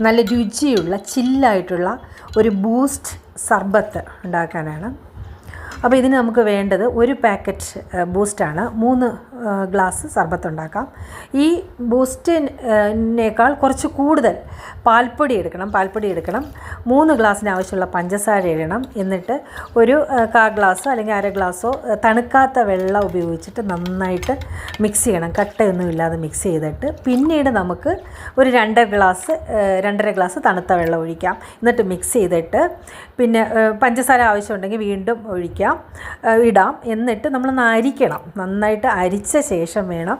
നല്ല രുചിയുള്ള ചില്ലായിട്ടുള്ള ഒരു ബൂസ്റ്റ് സർബത്ത് ഉണ്ടാക്കാനാണ്. അപ്പോൾ ഇതിന് നമുക്ക് വേണ്ടത് ഒരു പാക്കറ്റ് ബൂസ്റ്റാണ് മൂന്ന് ഗ്ലാസ് സർബത്തുണ്ടാക്കാം. ഈ ബൂസ്റ്റിനേക്കാൾ കുറച്ച് കൂടുതൽ പാൽപ്പൊടി എടുക്കണം പാൽപ്പൊടി എടുക്കണം. മൂന്ന് ഗ്ലാസ്സിന് ആവശ്യമുള്ള പഞ്ചസാര ഇടണം. എന്നിട്ട് ഒരു കാ ഗ്ലാസ് അല്ലെങ്കിൽ അര ഗ്ലാസ്സോ തണുക്കാത്ത വെള്ളം ഉപയോഗിച്ചിട്ട് നന്നായിട്ട് മിക്സ് ചെയ്യണം. കട്ടയൊന്നും ഇല്ലാതെ മിക്സ് ചെയ്തിട്ട്. പിന്നീട് നമുക്ക് ഒരു രണ്ടര ഗ്ലാസ് രണ്ടര ഗ്ലാസ് തണുത്ത വെള്ളം ഒഴിക്കാം. എന്നിട്ട് മിക്സ് ചെയ്തിട്ട് പിന്നെ പഞ്ചസാര ആവശ്യമുണ്ടെങ്കിൽ വീണ്ടും ഒഴിക്കാം ഇടാം. എന്നിട്ട് നമ്മൾ അരിക്കണം. നന്നായിട്ട് അരിച്ച ശേഷം വേണം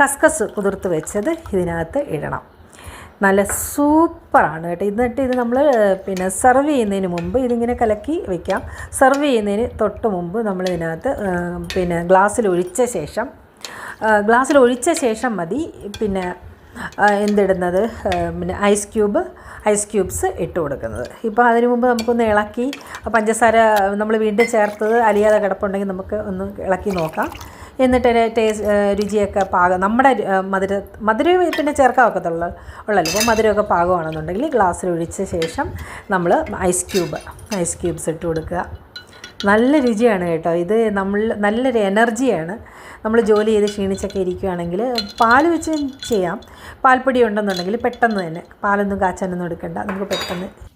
കസ്കസ് കുതിർത്ത് വെച്ചത് ഇതിനകത്ത് ഇടണം. നല്ല സൂപ്പറാണ് കേട്ടോ. എന്നിട്ട് ഇത് നമ്മൾ പിന്നെ സെർവ് ചെയ്യുന്നതിന് മുമ്പ് ഇതിങ്ങനെ കലക്കി വെക്കാം. സെർവ് ചെയ്യുന്നതിന് തൊട്ട് മുമ്പ് നമ്മൾ ഇതിനകത്ത് പിന്നെ ഗ്ലാസ്സിൽ ഒഴിച്ച ശേഷം ഗ്ലാസ്സിൽ ഒഴിച്ച ശേഷം മതി. പിന്നെ എന്തിടുന്നത്? പിന്നെ ഐസ് ക്യൂബ് ഐസ് ക്യൂബ്സ് ഇട്ട് കൊടുക്കുന്നത്. ഇപ്പോൾ അതിന് മുമ്പ് നമുക്കൊന്ന് ഇളക്കി പഞ്ചസാര നമ്മൾ വീണ്ടും ചേർത്തത് അലിയാതെ കിടപ്പുണ്ടെങ്കിൽ നമുക്ക് ഒന്ന് ഇളക്കി നോക്കാം. എന്നിട്ട് ടേസ്റ്റ് രുചിയൊക്കെ പാകം. നമ്മുടെ മധുര മധുരം പിന്നെ ചേർക്കാൻ ഒക്കത്തുള്ളൂ ഉള്ളല്ലോ. അപ്പോൾ മധുരമൊക്കെ പാകമാണെന്നുണ്ടെങ്കിൽ ഗ്ലാസ്സിൽ ഒഴിച്ച ശേഷം നമ്മൾ ഐസ് ക്യൂബ് ഐസ് ക്യൂബ്സ് ഇട്ട് കൊടുക്കുക. നല്ല രുചിയാണ് കേട്ടോ. ഇത് നമ്മൾ നല്ലൊരു എനർജിയാണ് നമ്മൾ ജോലി ചെയ്ത് ക്ഷീണിച്ചൊക്കെ ഇരിക്കുകയാണെങ്കിൽ പാൽ വെച്ച് ചെയ്യാം. പാൽപ്പൊടി ഉണ്ടെന്നുണ്ടെങ്കിൽ പെട്ടെന്ന് തന്നെ. പാലൊന്നും കാച്ചാനൊന്നും എടുക്കണ്ട. നമുക്ക് പെട്ടെന്ന്